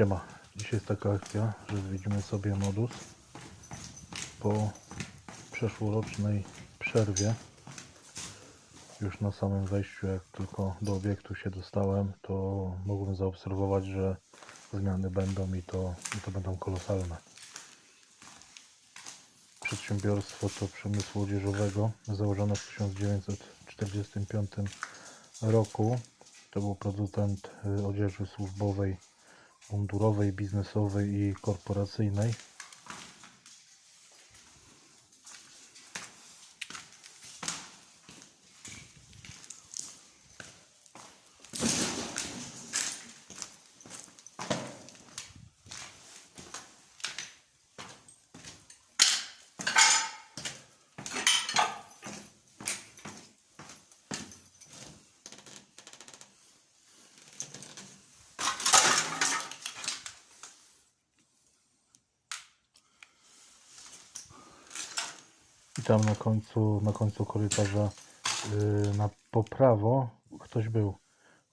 Siema, dzisiaj jest taka akcja, że zwiedzimy sobie modus po przeszłorocznej przerwie. Już na samym wejściu, jak tylko do obiektu się dostałem, to mogłem zaobserwować, że zmiany będą i to, i to będą kolosalne. Przedsiębiorstwo to przemysłu odzieżowego, założone w 1945 roku. To był producent y, odzieży służbowej, mundurowej, biznesowej i korporacyjnej. I tam na końcu, na końcu korytarza yy, na po prawo ktoś był.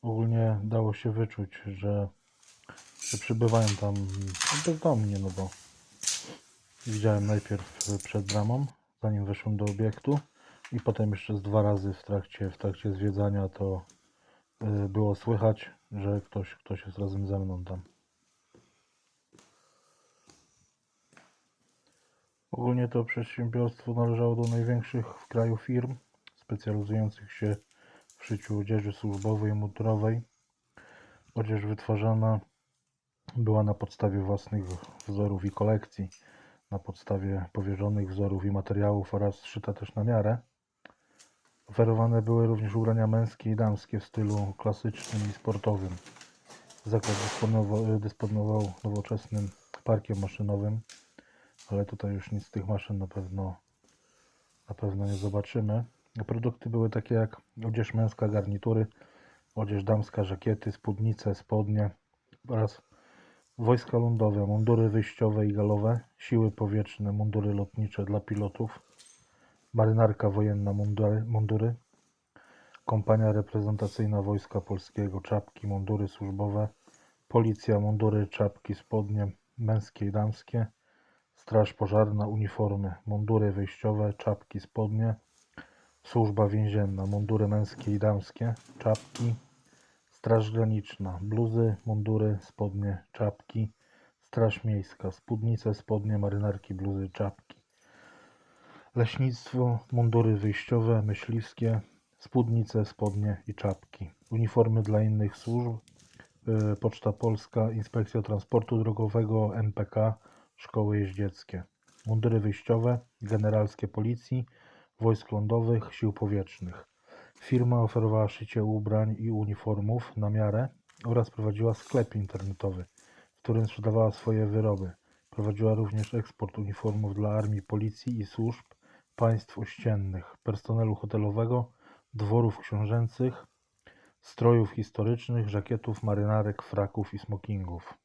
Ogólnie dało się wyczuć, że, że przybywają tam bezdomnie, no bo widziałem najpierw przed bramą, zanim weszłem do obiektu i potem jeszcze z dwa razy w trakcie, w trakcie zwiedzania to yy, było słychać, że ktoś, ktoś jest razem ze mną tam. Ogólnie to przedsiębiorstwo należało do największych w kraju firm specjalizujących się w szyciu odzieży służbowej i mundurowej. Odzież wytwarzana była na podstawie własnych wzorów i kolekcji, na podstawie powierzonych wzorów i materiałów oraz szyta też na miarę. Oferowane były również ubrania męskie i damskie w stylu klasycznym i sportowym. Zakład dysponował, dysponował nowoczesnym parkiem maszynowym ale tutaj już nic z tych maszyn na pewno na pewno nie zobaczymy. Produkty były takie jak odzież męska, garnitury, odzież damska, żakiety, spódnice, spodnie oraz wojska lądowe, mundury wyjściowe i galowe, siły powietrzne, mundury lotnicze dla pilotów, marynarka wojenna, mundury, mundury kompania reprezentacyjna Wojska Polskiego, czapki, mundury służbowe, policja, mundury, czapki, spodnie męskie i damskie, Straż pożarna, uniformy, mundury wyjściowe, czapki, spodnie, służba więzienna, mundury męskie i damskie, czapki, straż graniczna, bluzy, mundury, spodnie, czapki, straż miejska, spódnice, spodnie, marynarki, bluzy, czapki, leśnictwo, mundury wyjściowe, myśliwskie, spódnice, spodnie i czapki, uniformy dla innych służb, y, Poczta Polska, Inspekcja Transportu Drogowego, MPK, szkoły jeździeckie, mundury wyjściowe, generalskie policji, wojsk lądowych, sił powietrznych. Firma oferowała szycie ubrań i uniformów na miarę oraz prowadziła sklep internetowy, w którym sprzedawała swoje wyroby. Prowadziła również eksport uniformów dla armii, policji i służb państw ościennych, personelu hotelowego, dworów książęcych, strojów historycznych, żakietów, marynarek, fraków i smokingów.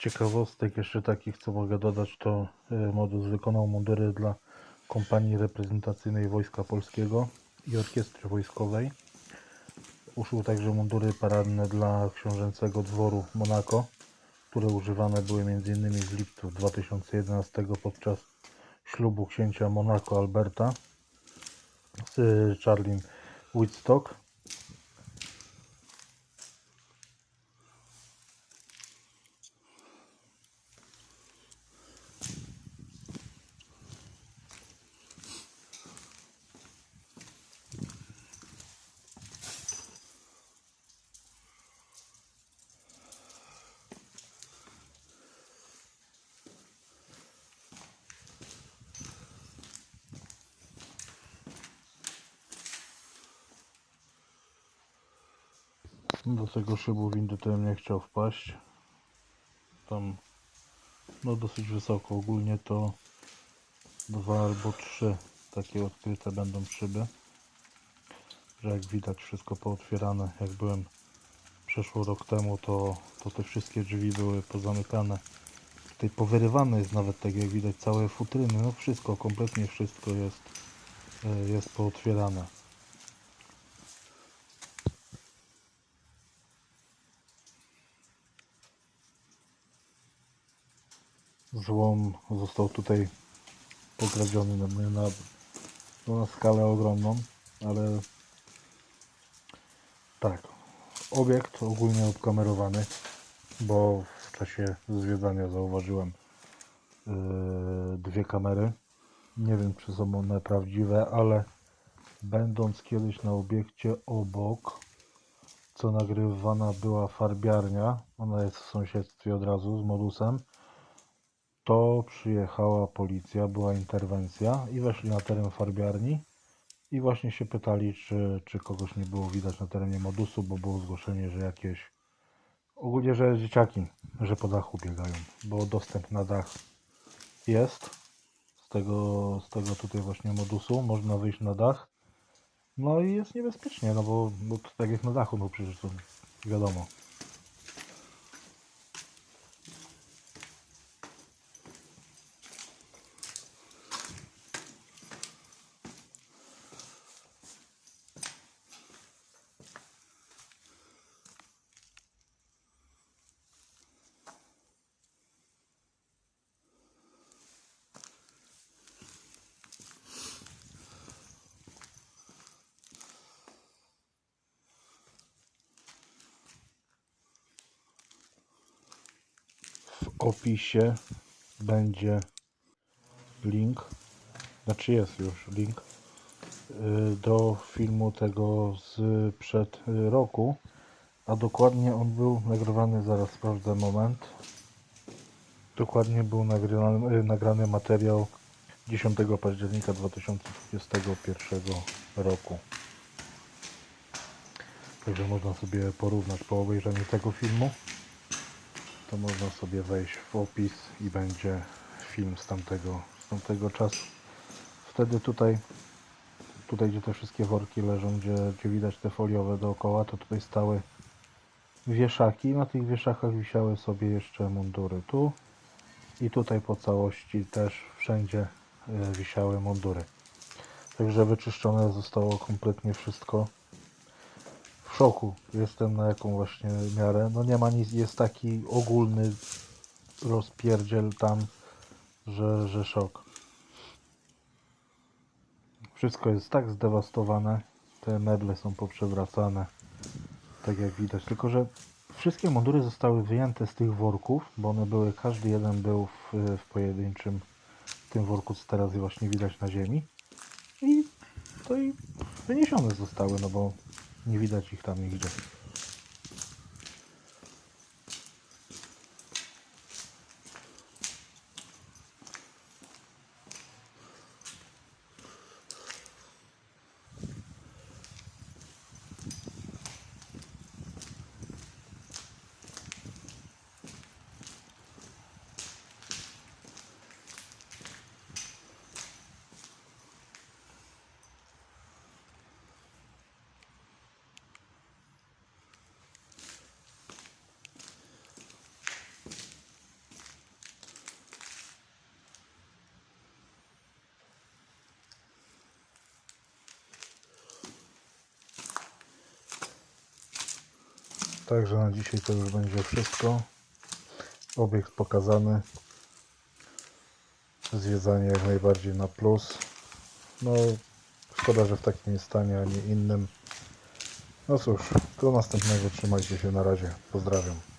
Ciekawostek jeszcze takich, co mogę dodać, to y, Modus wykonał mundury dla kompanii reprezentacyjnej Wojska Polskiego i Orkiestry Wojskowej. Uszył także mundury paradne dla książęcego dworu Monaco, które używane były m.in. w lipcu 2011 podczas ślubu księcia Monaco Alberta z y, Charliem Woodstock. Do tego szybu windy to nie chciał wpaść. Tam no dosyć wysoko. Ogólnie to dwa albo trzy takie odkryte będą szyby. Że jak widać wszystko pootwierane. Jak byłem przeszło rok temu to, to te wszystkie drzwi były pozamykane. Tutaj powyrywane jest nawet tak jak widać całe futryny. No wszystko, kompletnie wszystko jest, e, jest pootwierane. Złom został tutaj pokradziony na, na, no na skalę ogromną, ale tak, obiekt ogólnie obkamerowany, bo w czasie zwiedzania zauważyłem yy, dwie kamery. Nie wiem, czy są one prawdziwe, ale będąc kiedyś na obiekcie obok, co nagrywana była farbiarnia, ona jest w sąsiedztwie od razu z modusem, to przyjechała policja, była interwencja i weszli na teren farbiarni i właśnie się pytali, czy, czy kogoś nie było widać na terenie modusu, bo było zgłoszenie, że jakieś ogólnie, że dzieciaki, że po dachu biegają, bo dostęp na dach jest z tego, z tego tutaj właśnie modusu, można wyjść na dach no i jest niebezpiecznie, no bo, bo tak jak na dachu, no przecież to wiadomo. Opisie będzie link, znaczy jest już link y, do filmu tego z przed roku, a dokładnie on był nagrywany, zaraz sprawdzę moment. Dokładnie był nagrany, y, nagrany materiał 10 października 2021 roku. Także można sobie porównać po obejrzeniu tego filmu to można sobie wejść w opis i będzie film z tamtego, z tamtego czasu. Wtedy tutaj, tutaj gdzie te wszystkie worki leżą, gdzie, gdzie widać te foliowe dookoła, to tutaj stały wieszaki. Na tych wieszakach wisiały sobie jeszcze mundury. Tu i tutaj po całości też wszędzie e, wisiały mundury. Także wyczyszczone zostało kompletnie wszystko szoku jestem na jaką właśnie miarę. No nie ma nic, jest taki ogólny rozpierdziel tam, że, że szok. Wszystko jest tak zdewastowane, te meble są poprzewracane, tak jak widać. Tylko, że wszystkie mundury zostały wyjęte z tych worków, bo one były, każdy jeden był w, w pojedynczym tym worku, co teraz właśnie widać na ziemi. I to i wyniesione zostały, no bo nie widać ich tam nigdzie. Także na dzisiaj to już będzie wszystko. Obiekt pokazany. Zwiedzanie jak najbardziej na plus. No, szkoda, że w takim stanie, a nie innym. No cóż, do następnego. Trzymajcie się na razie. Pozdrawiam.